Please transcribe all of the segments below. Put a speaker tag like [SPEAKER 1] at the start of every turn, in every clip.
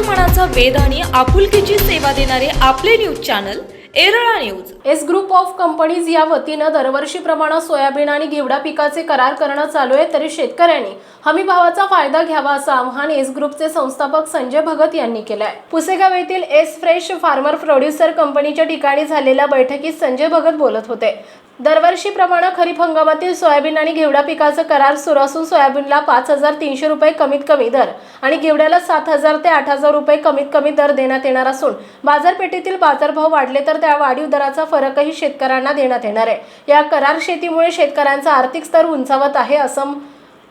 [SPEAKER 1] मनाचा वेध आणि आपुलकीची सेवा देणारे आपले news channel Erala news.
[SPEAKER 2] S group of companies या वतीनं दरवर्षीप्रमाणे सोयाबीन आणि घेवडा पिकाचे करार करणं चालू आहे तरी शेतकऱ्यांनी हमी भावाचा फायदा घ्यावा असं आव्हान एस ग्रुपचे संस्थापक संजय भगत यांनी केलं आहे पुसेगाव येथील एस फ्रेश फार्मर प्रोड्युसर कंपनीच्या ठिकाणी झालेल्या बैठकीत संजय भगत बोलत होते. दरवर्षीप्रमाणे खरीप हंगामातील सोयाबीन आणि घेवडा पिकाचं करार सुरू असून सोयाबीनला पाच हजार तीनशे रुपये कमीत कमी दर आणि घेवड्याला सात हजार ते आठ हजार रुपये कमीत कमी दर देण्यात येणार असून बाजारपेठेतील बाजारभाव वाढले तर त्या वाढीव दराचा फरकही शेतकऱ्यांना देण्यात येणार आहे. या करार शेतीमुळे शेतकऱ्यांचा आर्थिक स्तर उंचावत आहे असं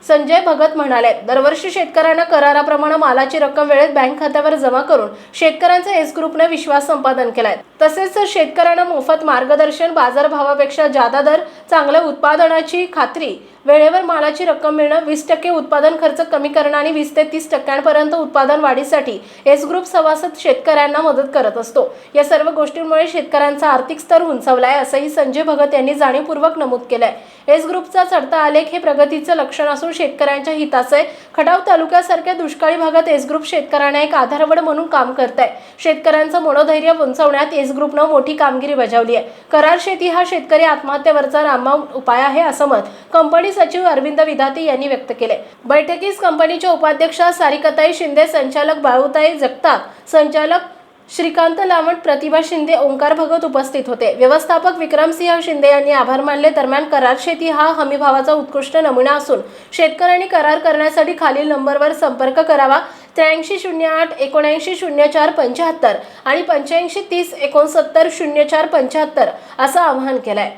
[SPEAKER 2] संजय भगत म्हणाले. दरवर्षी शेतकऱ्यांना कराराप्रमाणे मालाची रक्कम वेळेत बँक खात्यावर जमा करून शेतकऱ्यांचा एस ग्रुपने विश्वास संपादन केलाय. तसेच शेतकऱ्यांना मोफत मार्गदर्शन बाजारभावापेक्षा जादा दर चांगल्या उत्पादनाची खात्री वेळेवर मालाची रक्कम मिळणं वीस टक्के उत्पादन खर्च कमी करणं आणि वीस ते तीस टक्क्यांपर्यंत उत्पादन वाढीसाठी एस ग्रुप सभासद शेतकऱ्यांना मदत करत असतो. या सर्व गोष्टींमुळे शेतकऱ्यांचा आर्थिक स्तर उंचावलाय असंही संजय भगत यांनी जाणीवपूर्वक नमूद केलंय. एस ग्रुपचा चढता आलेख हे प्रगतीचं लक्षण असून शेतकऱ्यांच्या हिताचं आहे खटाव तालुक्यासारख्या दुष्काळी भागात एस ग्रुप शेतकऱ्यांना एक आधारवड म्हणून काम करत आहे शेतकऱ्यांचं मनोधैर्य उंचावण्यात एस ग्रुपनं मोठी कामगिरी बजावली आहे. करार शेती हा शेतकरी आत्महत्येवरचा रामबाण उपाय आहे असं मत कंपनी सचिव अरविंद विधाते यांनी व्यक्त केले बैठकीस कंपनीच्या उपाध्यक्षा सारिकताई शिंदे संचालक बाळूताई जगताप संचालक श्रीकांत लावण प्रतिभा शिंदे ओंकार भगत उपस्थित होते. व्यवस्थापक विक्रमसिंह शिंदे यांनी आभार मानले. दरम्यान करार शेती हा हमीभावाचा उत्कृष्ट नमुना असून शेतकऱ्यांनी करार करण्यासाठी खालील नंबरवर संपर्क करावा. त्र्याऐंशी शून्य आठ एकोणऐंशी शून्य चार पंच्याहत्तर आणि पंच्याऐंशी तीस एकोणसत्तर शून्य चार पंच्याहत्तर असं आवाहन केलंय.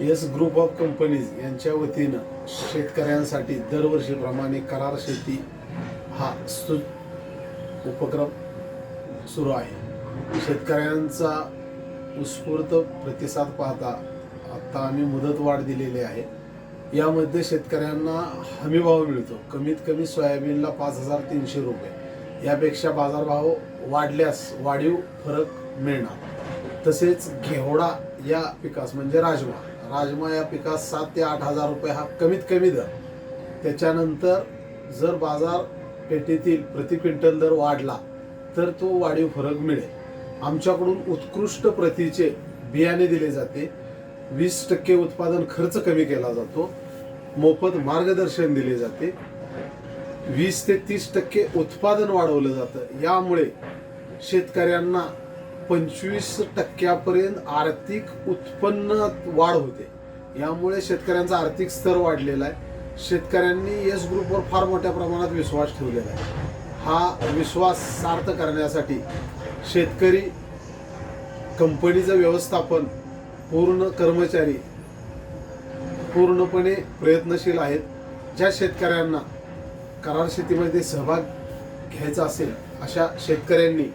[SPEAKER 3] येस ग्रुप ऑफ कंपनीज यांच्या वतीनं शेतकऱ्यांसाठी दरवर्षीप्रमाणे करार शेती हा सु उपक्रम सुरू आहे. शेतकऱ्यांचा उत्स्फूर्त प्रतिसाद पाहता आत्ता आम्ही मुदतवाढ दिलेली आहे. यामध्ये शेतकऱ्यांना हमीभाव मिळतो. कमीत कमी सोयाबीनला पाच हजार तीनशे रुपये. यापेक्षा बाजारभाव वाढल्यास वाढीव फरक मिळणार. तसेच घेवडा या पिकास म्हणजे राजमा. राजमा या पिकास सात ते आठ हजार रुपये हा कमीत कमी दर. त्याच्यानंतर जर बाजारपेठेतील प्रति क्विंटल दर वाढला तर तो वाढीव फरक मिळेल. आमच्याकडून उत्कृष्ट प्रतीचे बियाणे दिले जाते. वीस टक्के उत्पादन खर्च कमी केला जातो. मोफत मार्गदर्शन दिले जाते. वीस ते तीस टक्के उत्पादन वाढवलं जातं. यामुळे शेतकऱ्यांना पंचवीस टक्क्यापर्यंत आर्थिक उत्पन्नात वाढ होते. यामुळे शेतकऱ्यांचा आर्थिक स्तर वाढलेला आहे. शेतकऱ्यांनी येस ग्रुपवर फार मोठ्या प्रमाणात विश्वास ठेवलेला आहे. हा विश्वास सार्थ करण्यासाठी शेतकरी कंपनीचं व्यवस्थापन पूर्ण कर्मचारी पूर्णपणे प्रयत्नशील आहेत. ज्या शेतकऱ्यांना करार शेतीमध्ये सहभाग घ्यायचा असेल अशा शेतकऱ्यांनी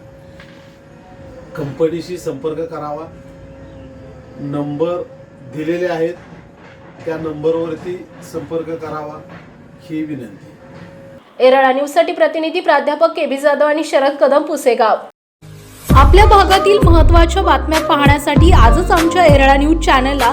[SPEAKER 3] कंपनीशी संपर्क करावा. नंबर दिलेले आहेत. त्या नंबरवरती संपर्क करावा ही विनंती.
[SPEAKER 2] एरळा न्यूजसाठी प्रतिनिधी प्राध्यापक के बी जाधव आणि शरद कदम पुसेगाव. आपल्या भागातील महत्त्वाच्या बातम्या पाहण्यासाठी आजच आमच्या एरळा न्यूज चॅनलला